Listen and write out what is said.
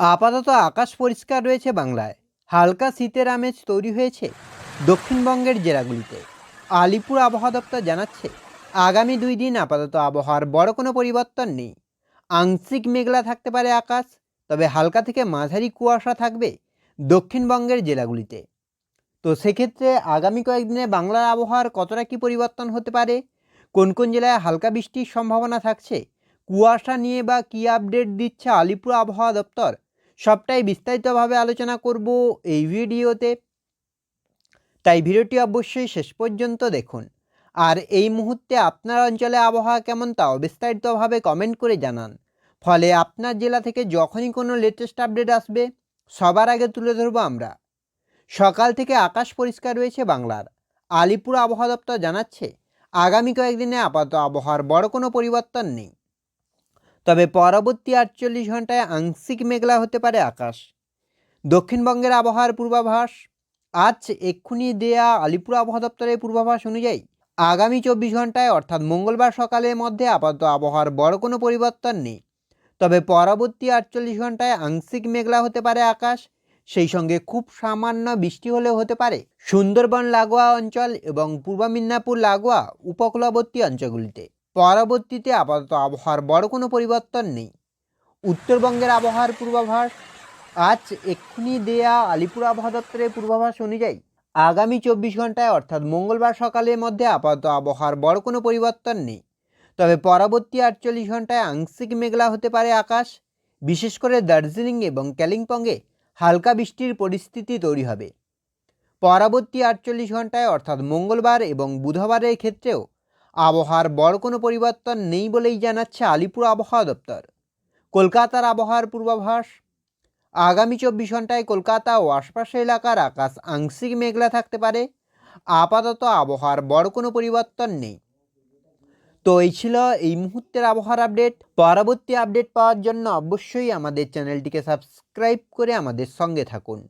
আপাতত আকাশ পরিষ্কার রয়েছে বাংলায়। হালকা শীতের আমেজ তৈরি হয়েছে দক্ষিণবঙ্গের জেলাগুলিতে। আলিপুর আবহাওয়া দপ্তর জানাচ্ছে, আগামী দুই দিন আপাতত আবহাওয়ার বড় কোনো পরিবর্তন নেই। আংশিক মেঘলা থাকতে পারে আকাশ, তবে হালকা থেকে মাঝারি কুয়াশা থাকবে দক্ষিণবঙ্গের জেলাগুলিতে। তো সেক্ষেত্রে আগামী কয়েকদিনে বাংলার আবহাওয়ার কতটা কী পরিবর্তন হতে পারে, কোন কোন জেলায় হালকা বৃষ্টির সম্ভাবনা থাকছে, কুয়াশা নিয়ে বা কী আপডেট দিচ্ছে আলিপুর আবহাওয়া দপ্তর সবটাই বিস্তারিতভাবে আলোচনা করব এই ভিডিওতে। তাই ভিডিওটি অবশ্যই শেষ পর্যন্ত দেখুন। আর এই মুহূর্তে আপনার অঞ্চলে আবহাওয়া কেমন তাও বিস্তারিতভাবে কমেন্ট করে জানান। ফলে আপনার জেলা থেকে যখনই কোনো লেটেস্ট আপডেট আসবে, সবার আগে তুলে ধরবো আমরা। সকাল থেকে আকাশ পরিষ্কার রয়েছে বাংলার। আলিপুর আবহাওয়া দপ্তর জানাচ্ছে, আগামী কয়েকদিনে আপাতত আবহাওয়ার বড় কোনো পরিবর্তন নেই। তবে পরবর্তী আটচল্লিশ ঘন্টায় আংশিক মেঘলা হতে পারে আকাশ। দক্ষিণবঙ্গের আবহাওয়ার পূর্বাভাস, আজ এক্ষুনি দেয়া আলিপুর আবহাওয়া দপ্তরের পূর্বাভাস অনুযায়ী আগামী চব্বিশ ঘন্টায় অর্থাৎ মঙ্গলবার সকালের মধ্যে আপাতত আবহাওয়ার বড় কোনো পরিবর্তন নেই। তবে পরবর্তী আটচল্লিশ ঘন্টায় আংশিক মেঘলা হতে পারে আকাশ, সেই সঙ্গে খুব সামান্য বৃষ্টি হলেও হতে পারে। সুন্দরবন, লাগোয়া অঞ্চল এবং পূর্ব মিদনাপুর, লাগোয়া উপকূলবর্তী অঞ্চলগুলিতে পরবর্তীতে আপাতত আবহাওয়ার বড় কোনো পরিবর্তন নেই। উত্তরবঙ্গের আবহাওয়ার পূর্বাভাস, আজ এক্ষুনি দেয়া আলিপুর আবহাওয়া দপ্তরের পূর্বাভাস অনুযায়ী আগামী চব্বিশ ঘন্টায় অর্থাৎ মঙ্গলবার সকালের মধ্যে আপাতত আবহাওয়ার বড় কোনো পরিবর্তন নেই। তবে পরবর্তী আটচল্লিশ ঘন্টায় আংশিক মেঘলা হতে পারে আকাশ, বিশেষ করে দার্জিলিং এবং কালিম্পংয়ে হালকা বৃষ্টির পরিস্থিতি তৈরি হবে। পরবর্তী আটচল্লিশ ঘন্টায় অর্থাৎ মঙ্গলবার এবং বুধবারের ক্ষেত্রেও আবহাওয়ার বড় কোনো পরিবর্তন নেই বলেই জানাচ্ছে আলিপুর আবহাওয়া দপ্তর। কলকাতার আবহাওয়ার পূর্বাভাস? আগামী চব্বিশ ঘন্টায় কলকাতা ও আশপাশের এলাকার আকাশ আংশিক মেঘলা থাকতে পারে। আপাতত আবহাওয়ার বড় কোনো পরিবর্তন নেই। তো এই ছিল এই মুহূর্তের আবহাওয়ার আপডেট। পরবর্তী আপডেট পাওয়ার জন্য অবশ্যই আমাদের চ্যানেলটিকে সাবস্ক্রাইব করে আমাদের সঙ্গে থাকুন।